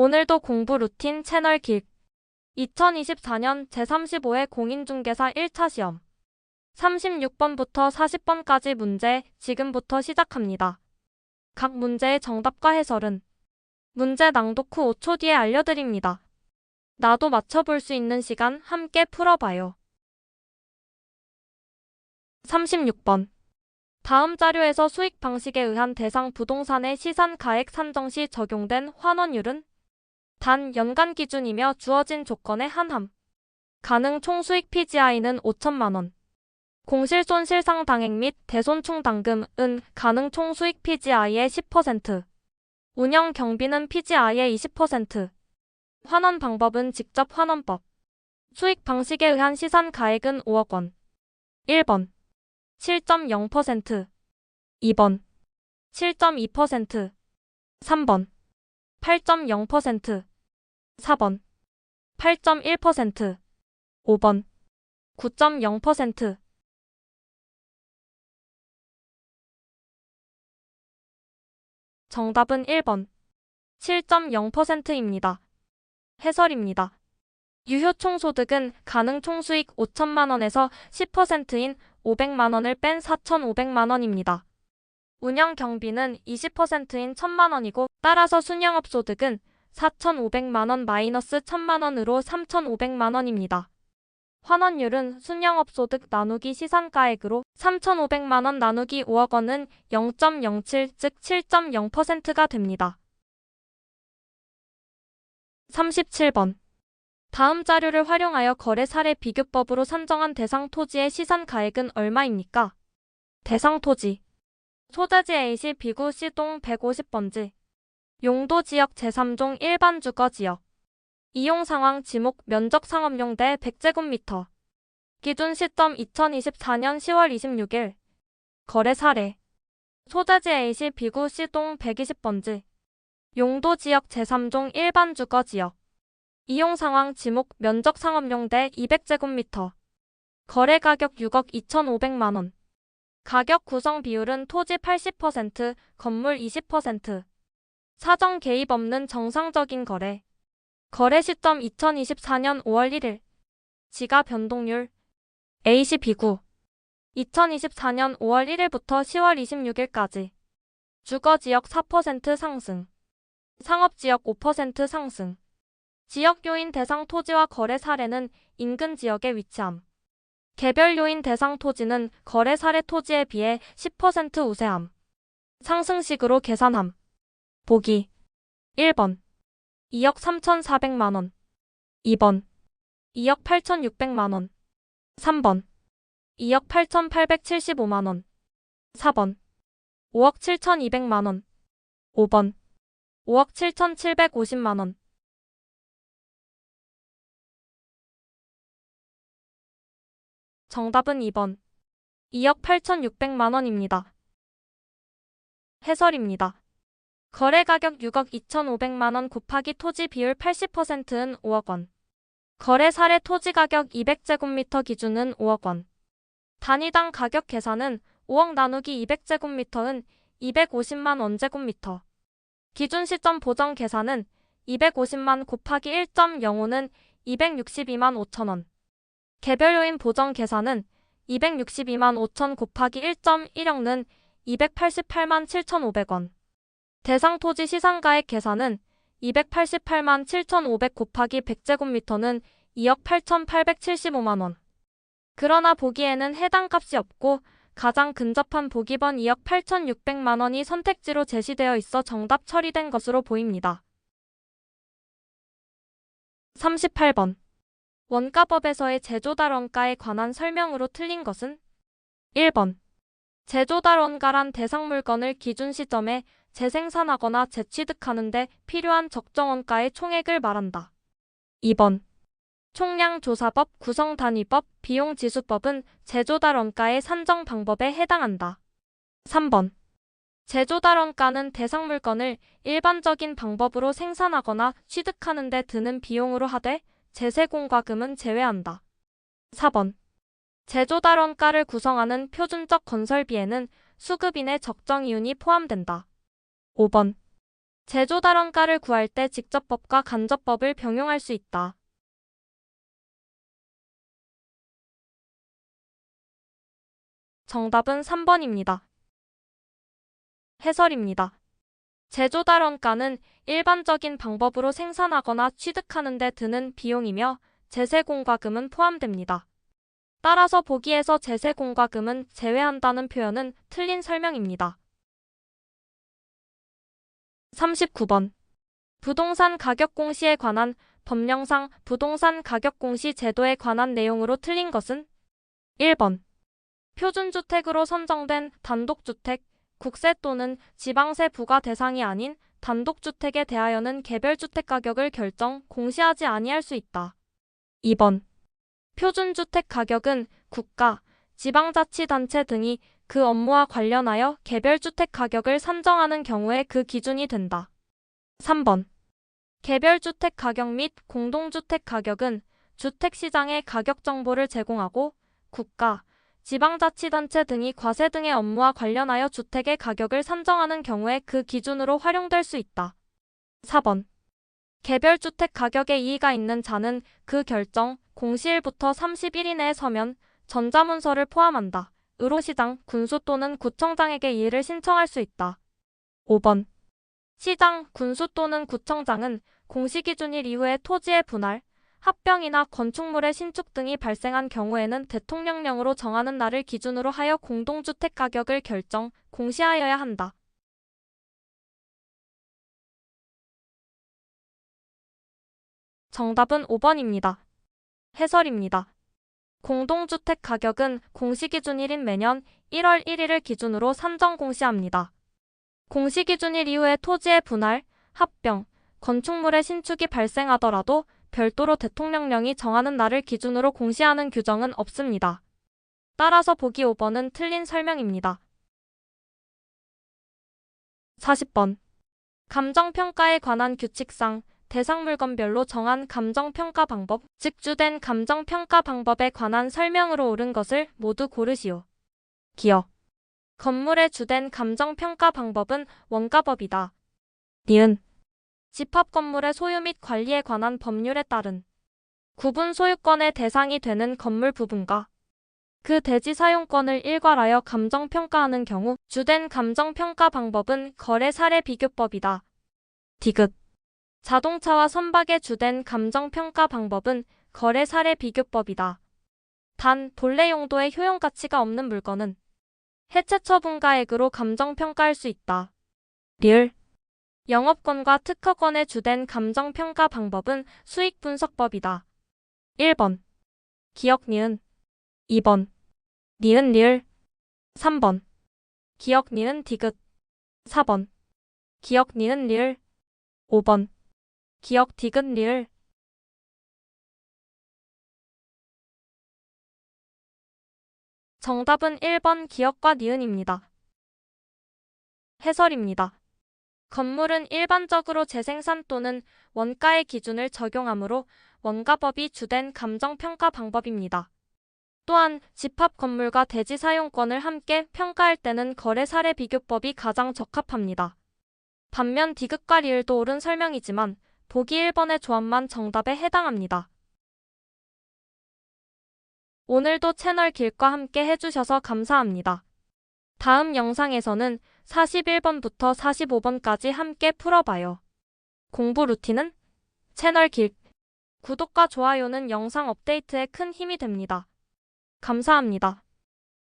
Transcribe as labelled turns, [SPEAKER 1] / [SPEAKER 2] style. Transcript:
[SPEAKER 1] 오늘도 공부 루틴 채널 길 2024년 제35회 공인중개사 1차 시험 36번부터 40번까지 문제 지금부터 시작합니다. 각 문제의 정답과 해설은 문제 낭독 후 5초 뒤에 알려드립니다. 나도 맞춰볼 수 있는 시간 함께 풀어봐요. 36번 다음 자료에서 수익 방식에 의한 대상 부동산의 시산 가액 산정 시 적용된 환원율은 단 연간 기준이며 주어진 조건에 한함. 가능 총수익 PGI는 5천만 원. 공실 손실 상 당액 및 대손충 당금은 가능 총수익 PGI의 10%. 운영 경비는 PGI의 20%. 환원 방법은 직접 환원법. 수익 방식에 의한 시산 가액은 5억 원. 1번 7.0% 2번 7.2% 3번 8.0% 4번 8.1% 5번 9.0% 정답은 1번 7.0%입니다. 해설입니다. 유효 총소득은 가능 총수익 5천만 원에서 10%인 500만 원을 뺀 4,500만 원입니다. 운영 경비는 20%인 1천만 원이고 따라서 순영업 소득은 4,500만 원 마이너스 1천만 원으로 3,500만 원입니다. 환원율은 순영업 소득 나누기 시산가액으로 3,500만 원 나누기 5억 원은 0.07, 즉 7.0%가 됩니다. 37번 다음 자료를 활용하여 거래 사례 비교법으로 산정한 대상 토지의 시산 가액은 얼마입니까? 대상 토지 소재지 A시 비구 C동 150번지 용도 지역 제3종 일반 주거 지역. 이용 상황 지목 면적 상업용 대 100제곱미터. 기준 시점 2024년 10월 26일. 거래 사례. 소재지 A시 비구 C동 120번지. 용도 지역 제3종 일반 주거 지역. 이용 상황 지목 면적 상업용 대 200제곱미터. 거래 가격 6억 2,500만 원. 가격 구성 비율은 토지 80%, 건물 20%. 사정 개입 없는 정상적인 거래. 거래 시점 2024년 5월 1일. 지가 변동률. A시 비구. 2024년 5월 1일부터 10월 26일까지. 주거 지역 4% 상승. 상업 지역 5% 상승. 지역 요인 대상 토지와 거래 사례는 인근 지역에 위치함. 개별 요인 대상 토지는 거래 사례 토지에 비해 10% 우세함. 상승식으로 계산함. 보기. 1번. 2억 3,400만 원. 2번. 2억 8,600만 원. 3번. 2억 8,875만 원. 4번. 5억 7,200만 원. 5번. 5억 7,750만 원. 정답은 2번. 2억 8,600만 원입니다. 해설입니다. 거래 가격 6억 2,500만 원 곱하기 토지 비율 80%는 5억 원. 거래 사례 토지 가격 200제곱미터 기준은 5억 원. 단위당 가격 계산은 5억 나누기 200제곱미터는 250만 원제곱미터. 기준 시점 보정 계산은 250만 곱하기 1.05는 262만 5천 원. 개별 요인 보정 계산은 262만 5천 곱하기 1.16는 288만 7,500원. 대상 토지 시상가액 계산은 288만 7,500 곱하기 100제곱미터는 2억 8,875만 원. 그러나 보기에는 해당 값이 없고 가장 근접한 보기번 2억 8,600만 원이 선택지로 제시되어 있어 정답 처리된 것으로 보입니다. 38번 원가법에서의 제조달 원가에 관한 설명으로 틀린 것은 1번 제조달 원가란 대상 물건을 기준 시점에 재생산하거나 재취득하는 데 필요한 적정 원가의 총액을 말한다. 2번 총량조사법, 구성단위법, 비용지수법은 제조달 원가의 산정 방법에 해당한다. 3번 제조달 원가는 대상 물건을 일반적인 방법으로 생산하거나 취득하는 데 드는 비용으로 하되 재세공과금은 제외한다. 4번 제조달 원가를 구성하는 표준적 건설비에는 수급인의 적정 이윤이 포함된다. 5번 제조 달원가를 구할 때 직접법과 간접법을 병용할 수 있다. 정답은 3번입니다. 해설입니다. 제조 달원가는 일반적인 방법으로 생산하거나 취득하는 데 드는 비용이며 제세공과금은 포함됩니다. 따라서 보기에서 제세공과금은 제외한다는 표현은 틀린 설명입니다. 39번. 부동산 가격 공시에 관한 법령상 부동산 가격 공시 제도에 관한 내용으로 틀린 것은 1번. 표준주택으로 선정된 단독주택, 국세 또는 지방세 부과 대상이 아닌 단독주택에 대하여는 개별주택 가격을 결정, 공시하지 아니할 수 있다. 2번. 표준주택 가격은 국가, 지방자치단체 등이 그 업무와 관련하여 개별 주택 가격을 산정하는 경우에 그 기준이 된다. 3번. 개별 주택 가격 및 공동주택 가격은 주택시장의 가격 정보를 제공하고 국가, 지방자치단체 등이 과세 등의 업무와 관련하여 주택의 가격을 산정하는 경우에 그 기준으로 활용될 수 있다. 4번. 개별 주택 가격에 이의가 있는 자는 그 결정, 공시일부터 30일 이내에 서면 전자문서를 포함한다. 의료시장, 군수 또는 구청장에게 이의를 신청할 수 있다. 5번. 시장, 군수 또는 구청장은 공시기준일 이후에 토지의 분할, 합병이나 건축물의 신축 등이 발생한 경우에는 대통령령으로 정하는 날을 기준으로 하여 공동주택 가격을 결정, 공시하여야 한다. 정답은 5번입니다. 해설입니다. 공동주택 가격은 공시기준일인 매년 1월 1일을 기준으로 산정 공시합니다. 공시기준일 이후에 토지의 분할, 합병, 건축물의 신축이 발생하더라도 별도로 대통령령이 정하는 날을 기준으로 공시하는 규정은 없습니다. 따라서 보기 5번은 틀린 설명입니다. 40번. 감정평가에 관한 규칙상 대상 물건별로 정한 감정평가 방법, 즉 주된 감정평가 방법에 관한 설명으로 옳은 것을 모두 고르시오. 기억. 건물의 주된 감정평가 방법은 원가법이다. 니은. 집합 건물의 소유 및 관리에 관한 법률에 따른 구분 소유권의 대상이 되는 건물 부분과 그 대지 사용권을 일괄하여 감정평가하는 경우 주된 감정평가 방법은 거래 사례 비교법이다. 디귿 자동차와 선박의 주된 감정평가 방법은 거래 사례 비교법이다. 단 본래 용도의 효용 가치가 없는 물건은 해체 처분가액으로 감정평가할 수 있다. 리을 영업권과 특허권의 주된 감정평가 방법은 수익 분석법이다. 1번. 기억 니은. 2번. 니은 리을 3번. 기억 니은 디귿. 4번. 기억 니은 리을 5번 기억 디귿 리을 정답은 1번 기억과 니은입니다. 해설입니다. 건물은 일반적으로 재생산 또는 원가의 기준을 적용하므로 원가법이 주된 감정평가 방법입니다. 또한 집합 건물과 대지 사용권을 함께 평가할 때는 거래 사례 비교법이 가장 적합합니다. 반면 디귿과 리을도 옳은 설명이지만 보기 1번의 조합만 정답에 해당합니다. 오늘도 채널 길과 함께 해주셔서 감사합니다. 다음 영상에서는 41번부터 45번까지 함께 풀어봐요. 공부 루틴은 채널 길. 구독과 좋아요는 영상 업데이트에 큰 힘이 됩니다. 감사합니다.